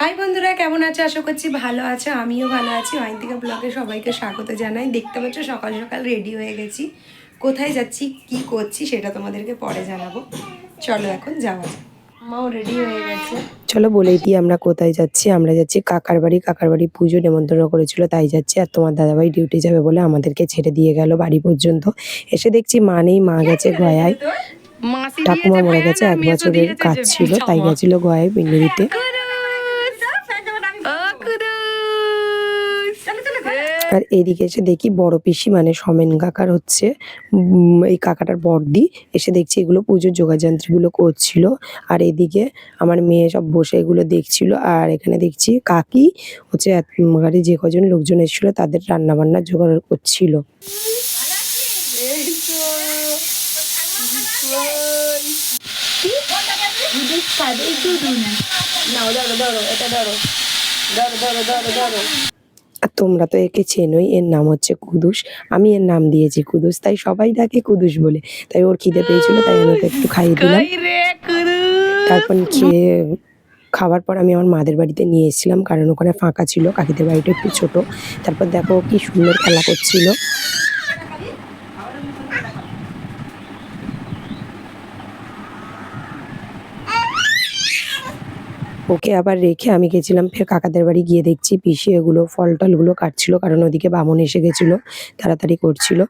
High বন্ধুরা কেমন আছো? আশা করছি ভালো আছো। আমিও ভালো আছি। অয়ন্তিকা ব্লগে সবাইকে স্বাগত জানাই। দেখতে পাচ্ছ সকাল সকাল রেডি হয়ে গেছি। কোথায় যাচ্ছি কি করছি সেটা তোমাদেরকে পরে জানাব। চলো এখন যাওয়া যাক। মাও রেডি হয়ে গেছে। চলো বলেই দিই আমরা কোথায় যাচ্ছি। আমরা যাচ্ছি কাকার বাড়ি। কাকার বাড়ি পুজো নেমন্তন্ন করেছিল তাই যাচ্ছি। আর তোমার দাদাভাই ডিউটি যাবে বলে আমাদেরকে ছেড়ে দিয়ে গেল বাড়ি পর্যন্ত। এসে দেখছি মা নেই মা গেছে গয়ায়। ঠাকুমা মরে গেছে এক বছরের কাজ ছিল তাই গেছিল গয়ায় পিন্ডি দিতে আর এদিকে এসে দেখি বড় পিসি মানে সমেন কাকার হচ্ছে এই কাকাটার বর্দি এসে দেখছি এগুলো পুজোর যোগাযন্ত্রীগুলো করছিল আর এদিকে আমার মেয়ে সব বসে এগুলো দেখছিল আর এখানে দেখছি কাকি হচ্ছে গাড়ি যে কজন লোকজন এসেছিল তাদের রান্না বান্নার জোগাড় করছিল আর তোমরা তো একে চেনোই এর নাম হচ্ছে কুদুস। আমি এর নাম দিয়েছি কুদুস তাই সবাই ডাকে কুদুস বলে। তাই ওর খিদে পেয়েছিল তাই আমি ওকে একটু খাইয়ে দিলাম। তারপর খেয়ে খাওয়ার পর আমি আমার মাদের বাড়িতে নিয়ে এসেছিলাম কারণ ওখানে ফাঁকা ছিল কাকিদের বাড়িটা একটু ছোট। তারপর দেখো কি সুন্দর খেলা করছিল। ওকে আবার রেখে আমি গেছিলাম, ফের কাকাদের বাড়ি গিয়ে দেখছি পিসি এগুলো ফল টলগুলো কাটছিল, কারণ ওদিকে বামন এসে গেছিল, তাড়াতাড়ি করছিল।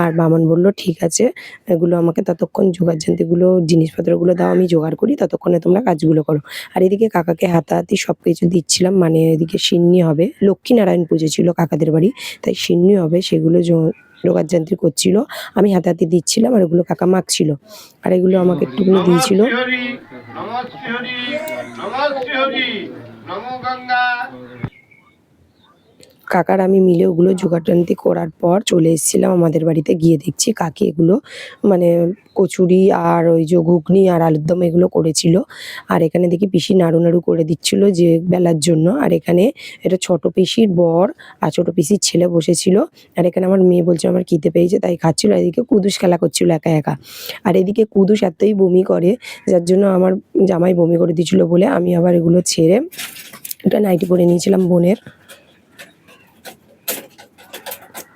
আর বামন বলল, ঠিক আছে, এগুলো আমাকে ততক্ষণ জোগাড়যন্ত্রগুলো জিনিসপত্রগুলো দাও, আমি জোগাড় করি, ততক্ষণে তোমরা কাজগুলো করো। আর এদিকে কাকাকে হাতাহাতি সব কিছু দিচ্ছিলাম মানে এদিকে সিন্নি হবে, লক্ষ্মীনারায়ণ পুজো ছিল কাকাদের বাড়ি, তাই সিন্নি হবে, সেগুলো জোগাড়যন্ত্রী করছিল আমি হাতাহাতি দিচ্ছিলাম আর ওগুলো কাকা মাখছিল আর এগুলো আমাকে একটুখানি দিয়েছিল নমো গঙ্গা কাকার আমি মিলে ওগুলো জোগাড়যন্ত্রী করার পর চলে এসেছিলাম আমাদের বাড়িতে, গিয়ে দেখছি কাকি এগুলো মানে কচুরি আর ওই যে ঘুগনি আর আলুর দম এগুলো করেছিল। আর এখানে দেখি পিসি নাড়ু নাড়ু করে দিচ্ছিল যে বেলার জন্য। আর এখানে এটা ছোট পিসির বর আর ছোট পিসির ছেলে বসেছিল। আর এখানে আমার মেয়ে বলছে, আমার খিদে পেয়েছে, তাই খাচ্ছিল। এদিকে কুদুস খেলা করছিল একা একা। আর এদিকে কুদুস এতই বমি করে, যার জন্য আমার জামাই বমি করে দিয়েছিল বলে আমি আবার এগুলো ছেড়ে একটা নাইটি পরে নিয়েছিলাম বোনের।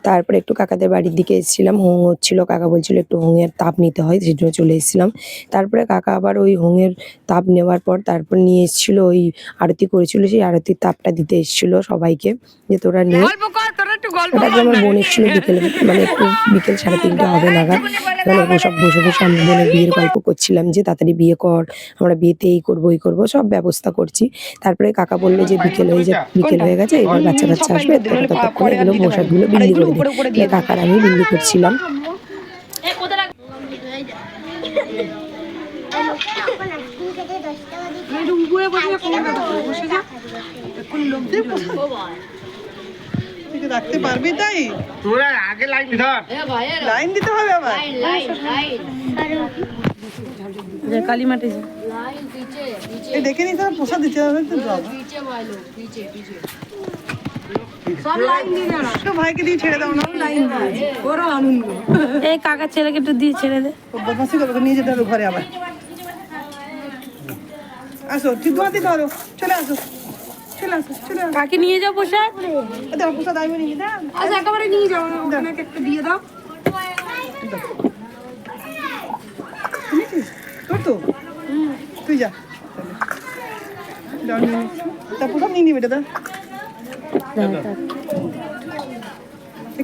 তারপরে একটু কাকাদের বাড়ির দিকে এসেছিলাম, হোং হচ্ছিল, কাকা বলছিল একটু হোঙের তাপ নিতে হয় সেজন্য চলে এসেছিলাম। তারপরে কাকা আবার ওই হোঙের তাপ নেওয়ার পর তারপর নিয়ে এসেছিল, ওই আরতি করেছিল, সেই আরতির তাপটা দিতে এসেছিল সবাইকে, যে তোরা নিয়ে আমার বিকেলে মানে একটু বিকেল সাড়ে তিনটে হবে নাগাদ। মানে সব বসে বসে আমি বোনের বিয়ের গল্প করছিলাম যে তাড়াতাড়ি বিয়ে কর আমরা বিয়েতে এই করব এই করব সব ব্যবস্থা করছি। তারপরে কাকা বলল যে বিকেল হয়ে যা বিকেল হয়ে গেছে এবার বাচ্চা কাচ্চা আসবে ততক্ষণ এগুলো করে দে কাকার আমি বিলি করছিলাম। রাখতে পারবি তাই? তোরা আগে লাইন ধর। লাইন দিতে হবে আবার? কালী দেখে দিতে হবে তো ভাইকে দিয়ে ছেড়ে দাও না লাইন আনন্দ। এই কাকার ছেলেকে একটু দিয়ে ছেড়ে দে। বদমাসি করবে নিয়ে যেতে হবে ঘরে আবার। আসো ঠিক ধোয়াতে চলে আসো চলে আসো। কাকে নিয়ে যাও নিয়ে দাও আচ্ছা একেবারে নিয়ে যাও ওখানে একটা দিয়ে দাও। তোর তো? তুই যা। যাও নিয়ে নে। তা প্রসাদ নিয়ে নিবে দাদা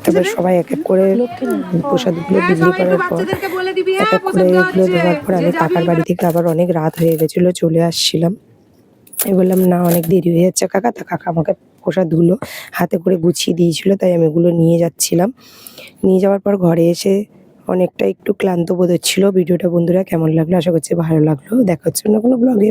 তারপর সবাই এক এক করে প্রসাদগুলো বিলি করার পর বাচ্চাদেরকে বলে দিবি। এক এক করে এগুলো দেওয়ার পর আমি কাকার বাড়ি থেকে আবার অনেক রাত হয়ে গেছিল চলে আসছিলাম। আমি বললাম, না, অনেক দেরি হয়ে যাচ্ছে কাকা। তা কাকা আমাকে প্রসাদগুলো হাতে করে গুছিয়ে দিয়েছিল, তাই আমি এগুলো নিয়ে যাচ্ছিলাম। নিয়ে যাওয়ার পর ঘরে এসে অনেকটা একটু ক্লান্ত বোধ হচ্ছিল। ভিডিওটা বন্ধুরা কেমন লাগল? আশা করছি ভালো লাগল। দেখা হচ্ছে কোনো ব্লগে